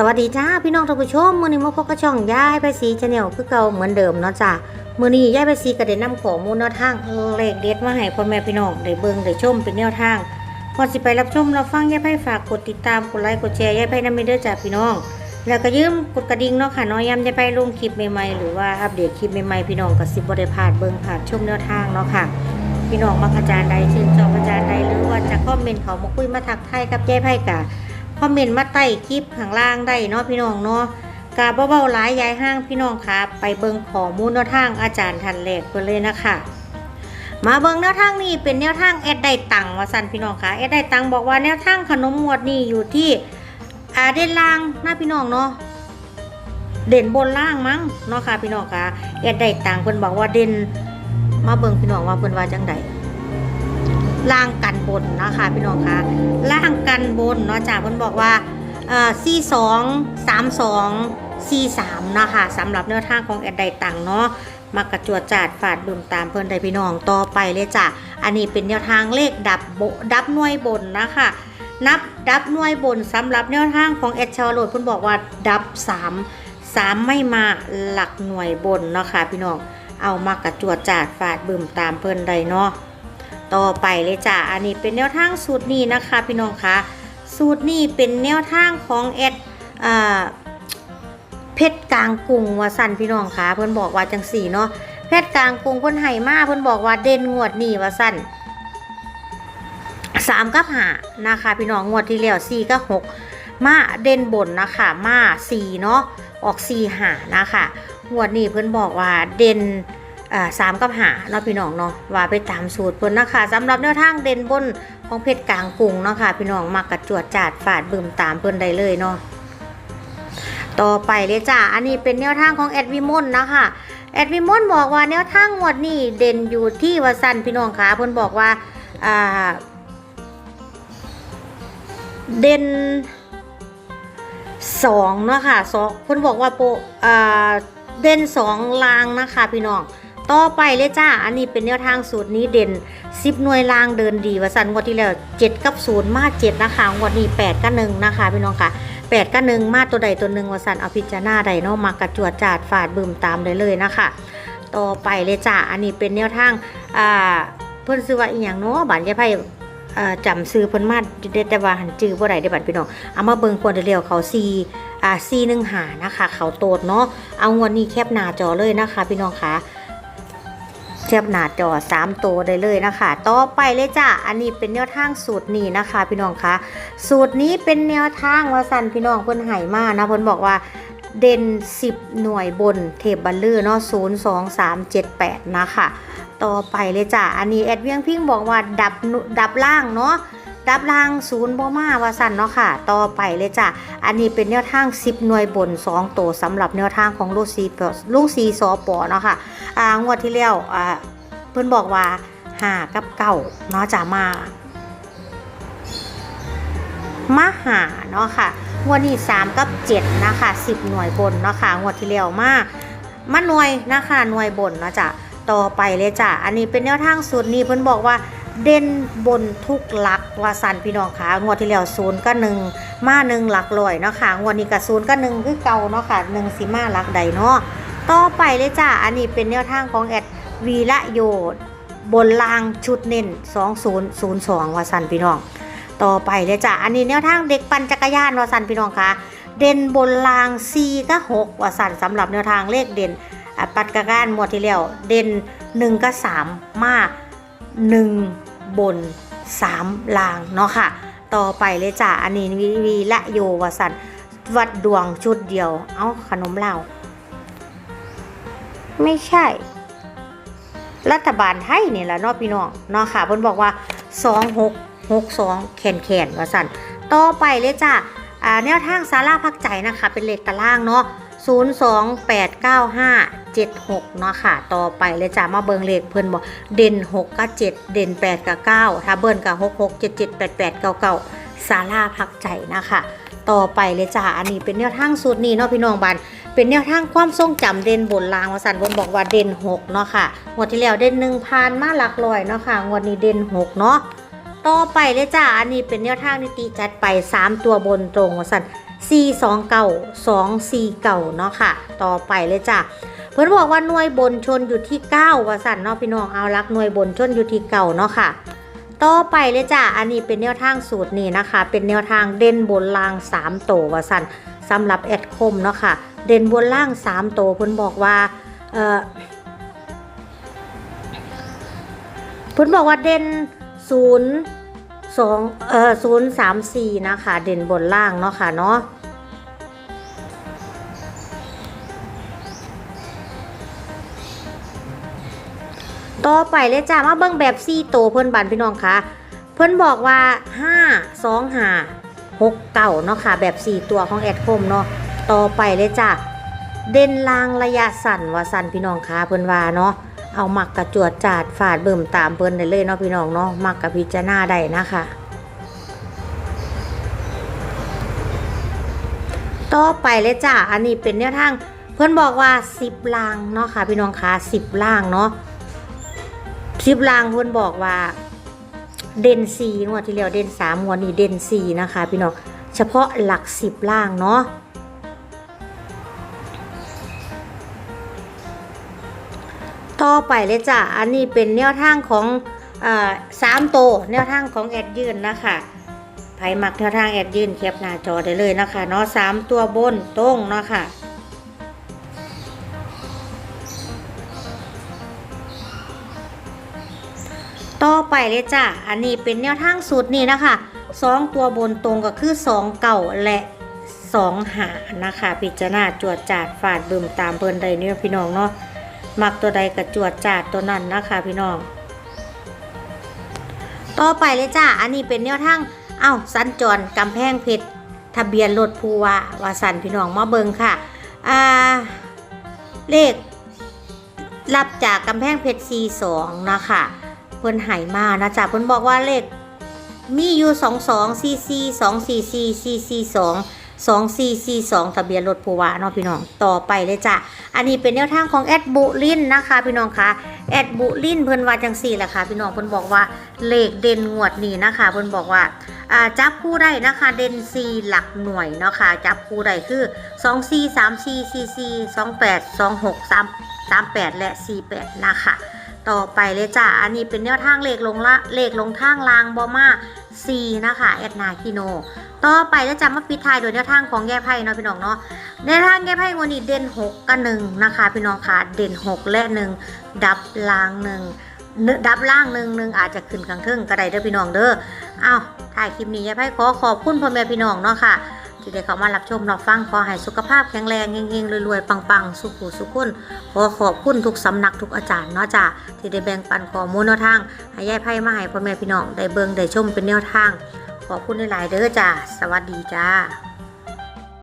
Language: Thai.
สวัสดีจ้าพี่น้องท่านผู้ชมมือนี้มาพบกับช่องย้ายไปสีชาแนลคือเก่าเหมือนเดิมเนาะจ้ามือนี้ย้ายไปสีก็ได้นำข้อมูลแนวทางเลขเด็ดมาให้พ่อแม่พี่น้องได้เบิ่งได้ชมเป็นแนวทางก่อนสิไปรับชมเรับฟังย้ายไปฝากกดติดตามกดไลค์กดแชร์ย้ายไปนำเด้อจ้าพี่น้อง แล้วก็ยืมกดกระดิ่งเนาะค่ะน้อยย้ำย้ายไปลงคลิปใหม่ๆหรือว่าอัปเดตคลิปใหม่ๆพี่น้องก็สิบ่ได้พาดเบิ่งผ่านชมแนวทางเนาะค่ะพี่น้องมักอาจารย์ใดชื่นชอบอาจารย์ใดหรือว่าจะคอมเมนต์เขามาคุยมาทักทายกับยายไพ่กะ คอมเมนต์มาใต้คลิปข้างล่างได้เนาะพี่น้องเนาะกาเบาๆหลายยายห้างพี่น้องค่ะไปเบิงขอมูลแนวทางอาจารย์ทันแรกเพิ่นเลยนะคะมาเบิงแนวทางนี้เป็นแนวทางแอดได้ตังค์ว่าสั่นพี่น้องค่ะแอดได้ตังค์บอกว่าแนวทางขนมหมวดนี่อยู่ที่อาเด่นล่างหน้าพี่น้องเนาะเด่นบนล่างมั้งเนาะค่ะพี่น้องค่ะแอดได้ตังค์เพิ่นบอกว่าเด่นมาเบิงพี่น้องว่าเพิ่นว่าจังได ล่างกันบนนะคะพี่น้องคะล่างกันบนเนาะจาเพิ่นบอกว่าเอ่อสี่สองสามสองสี่สามนะคะสำหรับแนวทางของแอดไดตังเนาะมากระจวดจาดฝาดบึมตามเพิ่อนได้พี่น้องต่อไปเลยจ้ะอันนี้เป็นแนวทางเลขดับโบดับหน่วยบนนะคะ นับดับหน่วยบนสำหรับแนวทางของแอดชาร์โรดเพิ่นบอกว่าดับสามสามไม่มาหลักหน่วยบนเนาะค่ะพี่น้องเอามากระจวดจาดฝาดบึมตามเพิ่อนได้เนาะ ต่อไปเลยจ้ะอันนี้เป็นแนวทางสูตรนี้นะคะ พี่น้องคะสูตรนี้เป็นแนวทางของแอดเพชรกลางกรุงวาสันพี่น้องคะเพิ่อนบอกว่าจังสี่เนาะเพชรกลางกรุงเพิ่อนไห้มาเพิ่อนบอกว่าเด่นงวดนี้วาสันสามกับหานะคะ พี่น้องงวดที่แล้วสี่กับหกมาเด่นบนนะคะมาสี่เนาะออกสี่หานะคะงวดนี้เพิ่อนบอกว่าเด่น อ่าสามกับหาเนาะพี่น้องเนาะว่าไปตามสูตรเพิ่นนะคะสำหรับแนวทางเด่นบนของเพชรกลางกรุงเนาะค่ะพี่น้องมักกระจวดจาดฝาดบึมตามเพิ่นได้เลยเนาะต่อไปเลยจ้าอันนี้เป็นแนวทางของแอดวิมลนนะคะแอดวิมลบอกว่าแนวทางงวดนี้เด่นอยู่ที่วสันพี่น้องคะเพิ่นบอกว่าอ่าเด่นสองเนาะค่ะสองเพิ่นบอกว่าโปอ่าเด่นสองลางนะคะพี่น้อง ต่อไปเลยจ้า อันนี้เป็นแนวทางสูตรนี้เด่น10หน่วยลางเดินดีวสันงวดที่แล้ว7กับ0มา7นะคะงวดนี้8กับ1นะคะพี่น้องค่ะ8กับ1มาตัวใดตัวหนึ่งวสันเอาพิจารณาใดเนาะมากระจวดจาดฝาดบึมตามได้เลยนะคะต่อไปเลยจ้า อันนี้เป็นแนวทางอ่าเพิ่อนซื้อว่าอีหยังเนาะบานยาไพ่อ่าจำซื้อเพิ่นมาได้แต่ว่าหันจื้อบ่ได้ได้บัดพี่น้องเอามาเบิ่งควรเร็วเขาซีอ่าซีหนึ่งหานะคะ เขาโตดเนาะเอางวดนี้แคบหน้าจอเลยนะคะ พี่น้องคะ แคบหน้าจอ 3 ตัวได้เลยนะคะ ต่อไปเลยจ้ะ อันนี้เป็นแนวทางสูตรนี้นะคะ พี่น้องคะ สูตรนี้เป็นแนวทางว่าสันพี่น้องเพิ่นไห่มากนะเพิ่นบอกว่าเด่น 10 หน่วยบนเทปบัลลือเนาะ0 2 3 7 8 นะคะ ต่อไปเลยจ้ะ อันนี้แอดเวียงพิงบอกว่าดับดับล่างเนาะ ดับล่างศูนย์บ่มาว่าสั่นเนาะค่ะ ต่อไปเลยจ้ะ อันนี้เป็นแนวทาง 10 หน่วยบน2ตัวสำหรับแนวทางของลูกซีลูกซีซอปอเนาะค่ะอ่างวดที่แล้วอ่าเพิ่อนบอกว่าหากับเก่าเนาะจ้ะมามาหาเนาะค่ะงวดนี้ 3 กับ 7 นะคะ 10 หน่วยบนเนาะค่ะงวดที่แล้วมามาหน่วยนะคะหน่วยบนเนาะจ้ะต่อไปเลยจ้ะ อันนี้เป็นแนวทางสูตรนี้เพิ่อนบอกว่า เด่นบนทุกหลักว่าสันพี่น้องคะงวดที่แล้วศูนย์ก็หนึ่งมาหนึ่งหลักลอยเนาะค่ะงวดนี้ก็ศูนย์ก็หนึ่งคือเก่าเนาะค่ะหนึ่งสิมาหลักใดเนาะต่อไปเลยจ้ะอันนี้เป็นแนวทางของแอดวีละโยดบนลางชุดเน้น2002ว่าสันพี่น้อง ต่อไปเลยจ้ะอันนี้แนวทางเด็กปั่นจักรยานว่าสันพี่น้องคะเด่นบนลาง4ก็6ว่าสันสำหรับแนวทางเลขเด่นอะปัดกระก้านหมวดที่แล้วเด่น1ก็3มา 1 บน 3ลางเนาะค่ะ ต่อไปเลยจ้ะอันนี้วีวีละโยวสันวัดดวงชุดเดียว เอาขนมเหล้าไม่ใช่ รัฐบาลไทยนี่แหละเนาะพี่น้องเนาะค่ะเพิ่นบอกว่า 2662แขนแขนว่าสั่นต่อไปเลยจ้ะอ่าแนวทางสาราพักใจนะคะ เป็นเลขตารางเนาะ 0289576เนาะค่ะ ต่อไปเลยจ้ะมาเบิงเลขเพิ่นบอกเด่น 6 กับ 7 เด่น 8 กับ 9 ถ้าเบิ้นกับ 66 77 88 99สาราพักใจนะคะต่อไปเลยจ้ะอันนี้เป็นแนวทางสูตรนี้เนาะพี่น้องบัน เป็นแนวทางความทรงจำเด่นบนรางวสันบนบอกว่าเด่น6เนาะค่ะ งวดที่แล้วเด่นหนึ่งพานมาหลักร้อยเนาะค่ะ งวดนี้เด่น6เนาะ ต่อไปเลยจ้า อันนี้เป็นแนวทางนิติจัดไป 3 ตัวบนตรงวสัน 4 2 9 2 4 9เนาะค่ะ ต่อไปเลยจ้ะเพิ่นบอกว่าหน่วยบนชนอยู่ที่9ว่าสั่นเนาะพี่น้องเอาลักหน่วยบนชนอยู่ที่เก่าเนาะค่ะต่อไปเลยจ้ะ อันนี้เป็นแนวทางสูตรนี่นะคะ เป็นแนวทางเด่นบนล่าง3โตว่าสั่นสำหรับแอดคมเนาะค่ะ เด่นบนล่าง3โตเพิ่นบอกว่า เออเพิ่นบอกว่าเด่นศูนย์ สองเอ่อศูนย์สามสี่นะคะ เด่นบนล่างเนาะค่ะเนาะต่อไปเลยจ้ามาเบิ่งแบบซี่โตวเพิ่อนบันพี่น้องคะเพิ่อนบอกว่า5 2 5 6เก่าเนาะค่ะ แบบ4ตัวของแอดโคมเนาะต่อไปเลยจ้าเด่นลางระยะสั้นว่าสั้นพี่น้องคะเพิ่อนว่าเนาะ เอาหมักกระจวดจาดฝาดเบิ่มตามเพิ่นได้เลยเนาะพี่น้องเนาะหมักกับพิจารณาได้นะคะต่อไปเลยจ้าอันนี้เป็นแนวทางเพื่อนบอกว่า10ลางเนาะค่ะ พี่น้องคะ10ลางเนาะ10ลางเพื่อนบอกว่า เด่น4งวดที่แล้วเด่น3งวดนี้เด่น4นะคะ พี่น้องเฉพาะหลัก10ล่างเนาะ ต่อไปเลยจ้ะ อันนี้เป็นแนวทางของสามโตวแนวทางของแอดยืนนะคะไผมักแนวทางแอดยืนแคปหน้าจอได้เลยนะคะเนาะสามตัวบนตรงเนาะค่ะต่อไปเลยจ้ะ อันนี้เป็นแนวทางสูตรนี้นะคะสองตัวบนตรงก็คือสองเก่าและสองหานะคะ พิจารณาจวดจาดฝาดบึมตามเพิ่นใดเนี่ยพี่น้องเนาะ มักตัวใดก็จวดจาดตัวนั้นนะคะพี่น้อง ต่อไปเลยจ้ะอันนี้เป็นแนวทางเอ้าสัญจรกำแพงเพชรทะเบียนรถภูวาวาสันพี่น้องมาเบิงค่ะ อ่า เลข รับจากกำแพงเพชร 42 นะคะเพิ่นหายมานะจ๊ะเพิ่นบอกว่าเลขมีอยู่ 22 CC 2 CC 2 2 CC 2ทะเบียนรถภูวาเนาะพี่น้องต่อไปเลยจ้ะอันนี้เป็นแนวทางของแอดบุลินนะคะ พี่น้องคะแอดบุลินเพิ่นว่าจังสี่แหละค่ะ พี่น้องเพิ่นบอกว่าเลขเด่นงวดนี้นะคะเพิ่นบอกว่าอ่าจับคู่ได้นะคะเด่น4หลักหน่วยเนาะค่ะจับคู่ได้คือ 2 4 3 4 4 4 2 8 2 6 3 3 8 และ 48 นะคะ ต่อไปเลยจ้ะ อันนี้เป็นแนวทางเลขลงละเลขลงทางลางบอมา4นะคะ แอดนาคิโน ต่อไปแล้วจะมาปิดท้ายโดยแนวทางของแย่ไพ่เนาะพี่น้องเนาะแนวทางแย่ไพ่วันนี้เด่น6กับ1นะคะ พี่น้องค่ะเด่น 6 และ1ดับล่างหนึ่งดับล่างหนึ่งหนึ่งอาจจะขึ้นกลางเทิงก็ได้เด้อพี่น้องเด้ออ้าวถ่ายคลิปนี้ยายไพ่ขอขอบคุณพ่อแม่พี่น้องเนาะค่ะ ที่ได้เข้ามารับชมรับฟังขอให้สุขภาพแข็งแรงเฮงๆรวยๆปังๆ สุขุสุขคนขอขอบคุณทุกสำนักทุกอาจารย์เนาะจ้ะที่ได้แบ่งปันข้อมูลแนวทางให้ยายไพ่มาให้พ่อแม่พี่น้องได้เบิ่งได้ชมเป็นแนวทาง ขอบคุณหลายๆเด้อจ้า สวัสดีจ้า